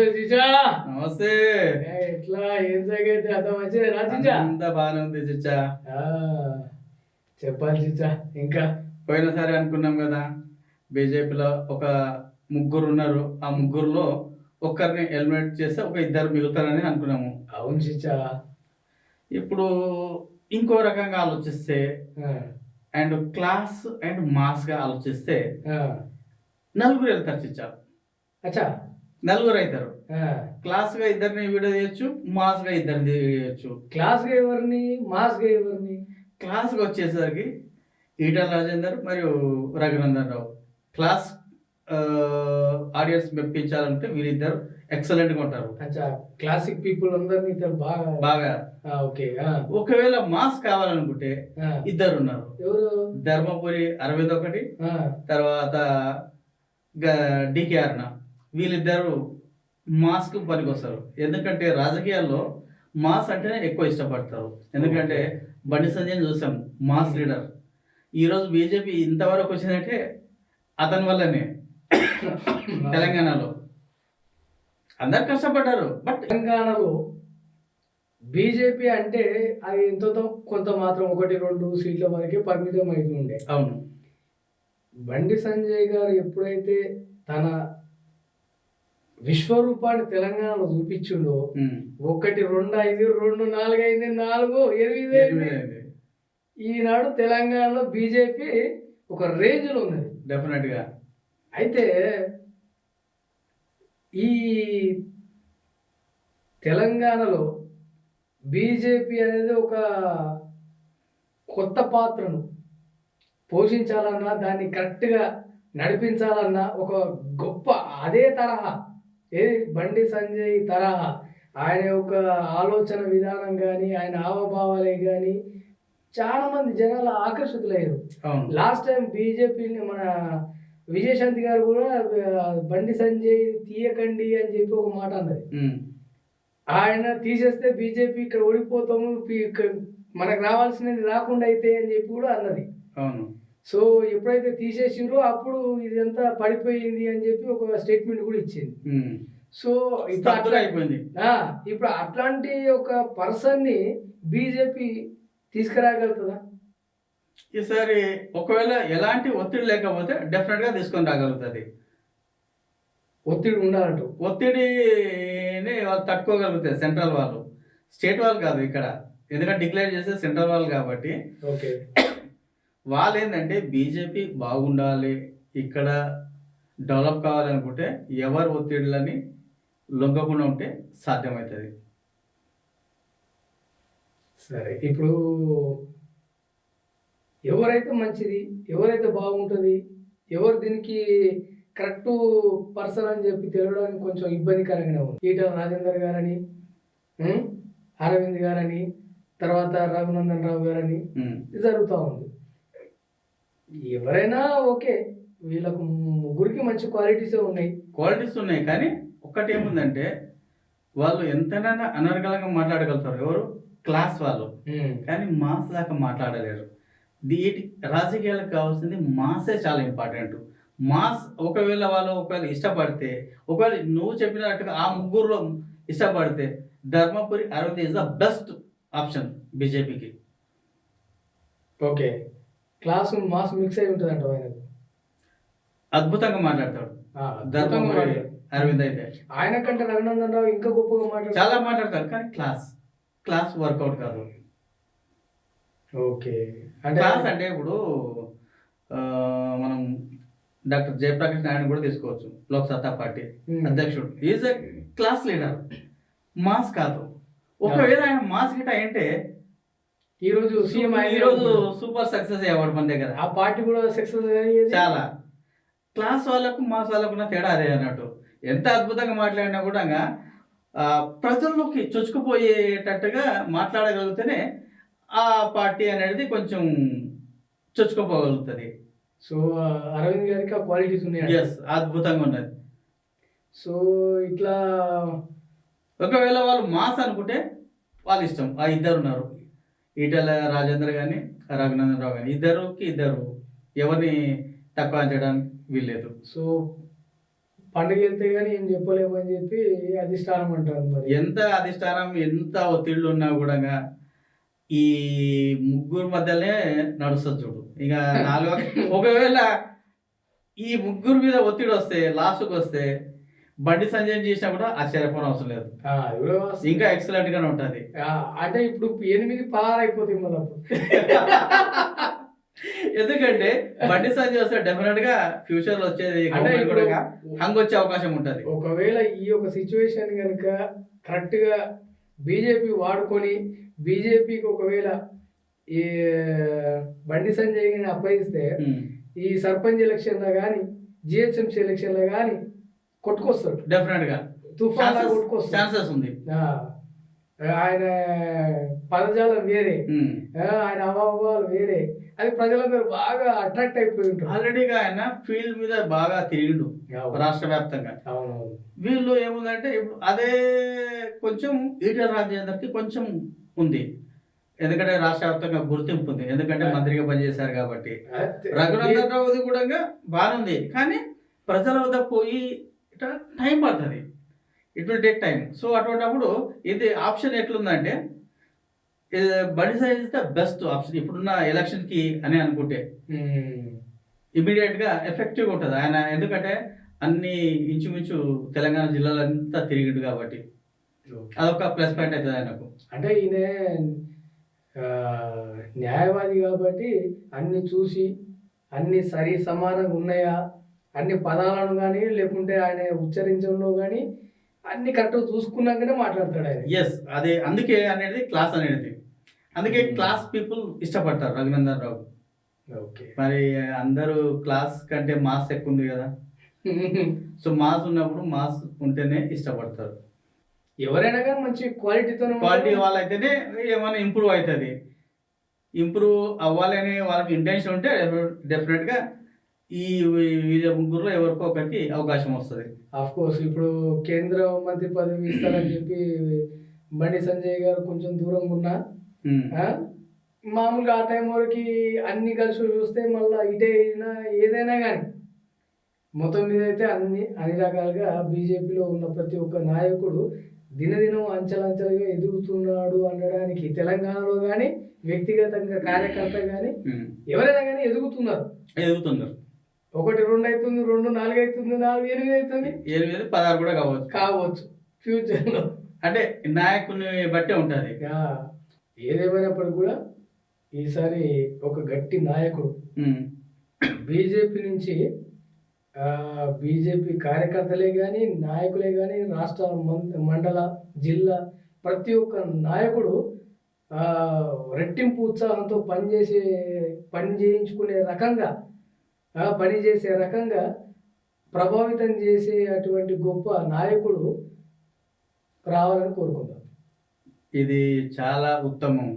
నమస్తే చిచా నమస్తే. ఎట్లా? ఏం సంగతి అంత మంచిది రా చిచా అంతా బాగానే ఉంది చిచ్చా ఆ, చెప్పాలి చిచా ఇంకా? పోయినసారి అనుకున్నాం కదా బీజేపీలో ఒక ముగ్గురు ఉన్నారు. ఆ ముగ్గురులో ఒక్కరిని ఎలిమినేట్ చేస్తే ఒక ఇద్దరు మిగులుతారని అనుకున్నాము. అవును చిచా ఇప్పుడు ఇంకో రకంగా ఆలోచిస్తే అండ్ క్లాస్ అండ్ మాస్గా ఆలోచిస్తే. నలుగురు వెళ్తారు చిచ్చా అచ్చా. నలుగురు అవుతారు. ఆ, క్లాస్గా ఇద్దరిని వీడియో చేయొచ్చు మాస్గా ఇద్దరిని చేయొచ్చు క్లాస్గా ఎవరిని మాస్గా ఎవరిని? క్లాస్కి వచ్చేసరికి ఈటల రాజేందర్ మరియు రఘునందన్ రావు. క్లాస్ ఆడియన్స్ మెప్పించాలంటే వీరిద్దరు ఎక్సలెంట్గా ఉంటారు. అచ్చా క్లాసిక్ పీపుల్ అందరినీ బాగా బాగా. ఓకే ఒకవేళ మాస్ కావాలనుకుంటే. ఇద్దరు ఉన్నారు ఎవరు? ధర్మపురి అరవింద్ ఒకటి తర్వాత డికే అర్ణ వీళ్ళిద్దరు మాస్క్ పనికొస్తారు. ఎందుకంటే రాజకీయాల్లో మాస్ అంటేనే ఎక్కువ ఇష్టపడతారు. ఎందుకంటే బండి సంజయ్ చూసాం మాస్ లీడర్. ఈరోజు బీజేపీ ఇంతవరకు వచ్చిందంటే అతని వల్లనే తెలంగాణలో. అందరు కష్టపడ్డారు బట్ తెలంగాణలో బీజేపీ అంటే అది ఎంతో కొంత మాత్రం ఒకటి రెండు సీట్ల వరకే పరిమితం అవుతుండే అవును. బండి సంజయ్ గారు ఎప్పుడైతే తన విశ్వరూపాన్ని తెలంగాణలో చూపించిండో. ఒకటి రెండు ఐదు రెండు నాలుగు అయింది నాలుగు ఎనిమిది. ఈనాడు తెలంగాణలో బీజేపీ ఒక రేంజ్లో ఉన్నది డెఫినెట్గా అయితే ఈ తెలంగాణలో బీజేపీ అనేది ఒక కొత్త పాత్రను పోషించాలన్నా దాన్ని కరెక్ట్గా నడిపించాలన్నా ఒక గొప్ప అదే తరహా ఏ బండి సంజయ్ తరహా? ఆయన యొక్క ఆలోచన విధానం కానీ ఆయన హావభావాలే కానీ చాలా మంది జనాలు ఆకర్షితులయ్యారు. లాస్ట్ టైం బీజేపీని మన విజయశాంతి గారు కూడా బండి సంజయ్ తీయకండి అని చెప్పి ఒక మాట అన్నది. ఆయన తీసేస్తే బీజేపీ ఇక్కడ ఓడిపోతాము మనకు రావాల్సినది రాకుండా అయితే అని చెప్పి కూడా అన్నది. అవును. సో ఎప్పుడైతే తీసేసిరో అప్పుడు ఇదంతా పడిపోయింది అని చెప్పి ఒక స్టేట్మెంట్ కూడా ఇచ్చింది. సో ఇప్పుడు అట్లా అయిపోయింది. ఇప్పుడు అట్లాంటి ఒక పర్సన్ని బీజేపీ తీసుకురాగలుగుతుందా? ఈసారి ఒకవేళ ఎలాంటి ఒత్తిడి లేకపోతే డెఫినెట్గా తీసుకొని రాగలుగుతుంది. ఒత్తిడి ఉండాలంటూ ఒత్తిడిని వాళ్ళు తట్టుకోగలుగుతారు సెంట్రల్ వాళ్ళు. స్టేట్ వాళ్ళు కాదు ఇక్కడ. ఎందుకంటే డిక్లేర్ చేస్తే సెంట్రల్ వాళ్ళు కాబట్టి. ఓకే. వాళ్ళు ఏంటంటే బీజేపీ బాగుండాలి ఇక్కడ డెవలప్ కావాలనుకుంటే ఎవరు ఒత్తిడులని లొంగకుండా ఉంటే సాధ్యమవుతుంది. సరే ఇప్పుడు ఎవరైతే మంచిది ఎవరైతే బాగుంటుంది ఎవరు దీనికి కరెక్ట్ పర్సన్ అని చెప్పి తెలియడానికి కొంచెం ఇబ్బందికరంగానే ఉంది. ఈటల రాజేందర్ గారని? అరవింద్ గారని తర్వాత రఘునందన్ రావు గారని జరుగుతూ ఉంది. ఎవరైనా ఓకే వీళ్ళకు ముగ్గురికి మంచి క్వాలిటీసే ఉన్నాయి. క్వాలిటీస్ ఉన్నాయి కానీ ఒక్కటి ఏముందంటే వాళ్ళు ఎంతైనా అనర్గళంగా మాట్లాడగలుగుతారు. ఎవరు? క్లాస్ వాళ్ళు. కానీ మాస్ దాకా మాట్లాడలేరు. వీటి రాజకీయాలకు కావాల్సింది మాసే చాలా ఇంపార్టెంట్. మాస్ ఒకవేళ వాళ్ళు ఒకవేళ ఇష్టపడితే ఒకవేళ నువ్వు చెప్పినట్టుగా ఆ ముగ్గురులో ఇష్టపడితే Dharmapuri Arvind is the best option బీజేపీకి. ఓకే. క్లాస్ మాస్ మిక్స్ అయి ఉంటుంది అంట ఆయనకు అద్భుతంగా మాట్లాడతాడు. అరవింద్ అయితే. ఆయన కంటే రఘునందన్ రావు ఇంకా గొప్పగా మాట్లాడు చాలా మాట్లాడతాడు కానీ క్లాస్ క్లాస్ వర్కౌట్ కాదు. ఓకే. అంటే క్లాస్ అంటే ఇప్పుడు మనం డాక్టర్ జయప్రకాష్ నాయుడు కూడా తీసుకోవచ్చు లోక్ సత్తా పార్టీ. అధ్యక్షుడు. Is a class leader mass కాదు. ఒకవేళ ఆయన మాస్ గిట అంటే ఈ రోజు సీఎం ఈ రోజు సూపర్ సక్సెస్ అయ్యేవాడు మన దగ్గర. ఆ పార్టీ కూడా సక్సెస్ అయ్యేది చాలా. క్లాస్ వాళ్ళకు మాస్ వాళ్ళకు ఉన్న తేడా అదే అన్నట్టు. ఎంత అద్భుతంగా మాట్లాడినా కూడా ప్రజల్లోకి చొచ్చుకుపోయేటట్టుగా మాట్లాడగలిగితేనే ఆ పార్టీ అనేది కొంచెం చొచ్చుకుపోగలుగుతుంది. సో అరవింద్ గారికి ఆ క్వాలిటీస్ ఉన్నాయి? ఎస్ అద్భుతంగా ఉన్నది. సో ఇట్లా ఒకవేళ వాళ్ళు మాస్ అనుకుంటే వాళ్ళ ఇష్టం. ఆ ఇద్దరు ఉన్నారు. ఈటెల రాజేంద్ర కానీ రఘునందన్ రావు కానీ ఇద్దరుకి ఇద్దరు. ఎవరిని తక్కువ చేయడానికి వీల్లేదు. సో పండుగ వెళ్తే గానీ ఏం చెప్పలేము అని చెప్పి అధిష్టానం అంటారు మరి. ఎంత అధిష్టానం ఎంత ఒత్తిళ్ళు ఉన్నా కూడా ఈ ముగ్గురు మధ్యలోనే నడుస్తుంది చూడు. ఇక నాలుగో ఒకవేళ ఈ ముగ్గురు మీద ఒత్తిడి వస్తే లాస్ట్కి వస్తే బండి సంజయ్ చేసినా కూడా ఆశ్చర్యపోవడం అవసరం లేదు. ఇంకా ఎక్సలెంట్ గానే ఉంటది అంటే ఇప్పుడు ఎనిమిది మళ్ళీ అప్పుడు ఎందుకంటే బండి సంజయ్ వస్తే డెఫినెట్గా ఫ్యూచర్లో వచ్చేది హంగ్ వచ్చే అవకాశం ఉంటది ఒకవేళ ఈ యొక్క సిచ్యువేషన్ కనుక కరెక్ట్గా బీజేపీ వాడుకొని బీజేపీకి ఒకవేళ ఈ బండి సంజయ్ అప్పగిస్తే. ఈ సర్పంచ్ ఎలక్షన్లో కానీ జిహెచ్ఎంసీ ఎలక్షన్లో కానీ కొట్టుకొస్తాడు డెఫినెట్గా. తుఫాన్ కొట్టుకొస్తాడు ఛాన్సెస్ ఉంది. ఆయన పదజాలం వేరే. ఆ, ఆయన అవాలు వేరే. అది ప్రజలందరూ బాగా అట్రాక్ట్ అయిపోయి ఉంటారు ఆల్రెడీగా ఆయన ఫీల్డ్ మీద బాగా తిరిగిండు. రాష్ట్ర వ్యాప్తంగా అవునవును. వీళ్ళు ఏముందంటే ఇప్పుడు అదే కొంచెం ఈటల రాజేందర్కి కొంచెం ఉంది. ఎందుకంటే రాష్ట్ర వ్యాప్తంగా గుర్తింపు ఉంది. ఎందుకంటే మంత్రిగా పనిచేశారు కాబట్టి. రఘునందన్ రావుది కూడా బాగుంది కానీ ప్రజల వద్ద పోయి టైం పడుతుంది. It will take time so అటువంటిప్పుడు ఇది ఆప్షన్ ఎట్లుందంటే ఇది బండి సైజ్ ఇస్ ద బెస్ట్ ఆప్షన్. ఇప్పుడున్న ఎలక్షన్కి అని అనుకుంటే. ఇమీడియట్గా ఎఫెక్టివ్గా ఉంటుంది. ఆయన ఎందుకంటే అన్ని ఇంచుమించు తెలంగాణ జిల్లాలంతా తిరిగిండు కాబట్టి. అదొక ప్లస్ పాయింట్ అవుతుంది ఆయనకు. అంటే ఈయన న్యాయవాది కాబట్టి అన్ని చూసి అన్ని సరి సమానంగా ఉన్నాయా? అన్ని పదాలను కానీ లేకుంటే ఆయన ఉచ్చరించడంలో కానీ అన్ని కరెక్ట్గా చూసుకున్నాకనే మాట్లాడతాడు ఆయన. ఎస్ అదే అందుకే అనేది క్లాస్ అనేది. అందుకే Hmm. క్లాస్ పీపుల్ ఇష్టపడతారు రఘునందన్ రావు ఓకే మరి అందరూ క్లాస్ కంటే మాస్ ఎక్కువ ఉంది కదా. సో మాస్ ఉన్నప్పుడు మాస్ ఉంటేనే ఇష్టపడతారు. ఎవరైనా కానీ మంచి క్వాలిటీతో క్వాలిటీ వాళ్ళైతేనే ఏమైనా ఇంప్రూవ్ అవుతుంది ఇంప్రూవ్ అవ్వాలని వాళ్ళకి ఇంటెన్షన్ ఉంటే డెఫినెట్గా ఈ వీళ్ళ ముగ్గురులో ఎవరికో ఒకరికి అవకాశం వస్తుంది. ఆఫ్ కోర్స్ ఇప్పుడు కేంద్ర మంత్రి పదవి ఇస్తారని చెప్పి బండి సంజయ్ గారు కొంచెం దూరంగా ఉన్నా? మామూలుగా ఆ టైం వరకు అన్ని కలిసి చూస్తే మళ్ళీ ఇటే అయినా ఏదైనా కానీ మొత్తం మీద అయితే అన్ని అన్ని రకాలుగా బీజేపీలో ఉన్న ప్రతి ఒక్క నాయకుడు దినదినం అంచెలంచెలుగా ఎదుగుతున్నాడు అనడానికి తెలంగాణలో కానీ వ్యక్తిగతంగా కార్యకర్త కానీ ఎవరైనా కానీ ఎదుగుతున్నారు. ఎదుగుతున్నారు. ఒకటి రెండు అవుతుంది రెండు నాలుగు అవుతుంది నాలుగు ఎనిమిది అవుతుంది. ఎనిమిది పదహారు కూడా కావచ్చు. కావచ్చు. ఫ్యూచర్లో అంటే నాయకుని బట్టే ఉంటుంది. ఏదేమైనప్పటికీ కూడా ఈసారి ఒక గట్టి నాయకుడు. బీజేపీ నుంచి బీజేపీ కార్యకర్తలే కానీ నాయకులే కానీ రాష్ట్ర మండల జిల్లా ప్రతి ఒక్క నాయకుడు రెట్టింపు ఉత్సాహంతో పనిచేసే పని చేయించుకునే రకంగా ఆ, పని చేసే రకంగా ప్రభావితం చేసే అటువంటి గొప్ప నాయకుడు రావాలని కోరుకుందాం. ఇది చాలా ఉత్తమం.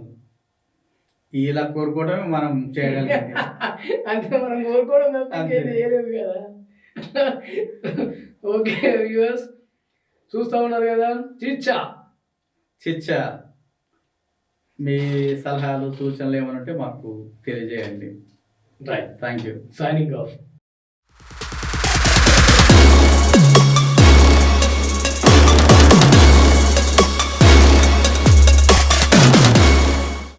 ఇలా కోరుకోవడమే మనం చేయగలిగింది. అంతే మనం కోరుకోవడం తప్ప చేయలేము కదా. ఓకే వ్యూవర్స్ చూస్తూ ఉన్నారు కదా చిచ్చా. చిచ్చ మీ సలహాలు సూచనలు ఏమైనా ఉంటే మాకు తెలియజేయండి. Right. Thank you. Signing off.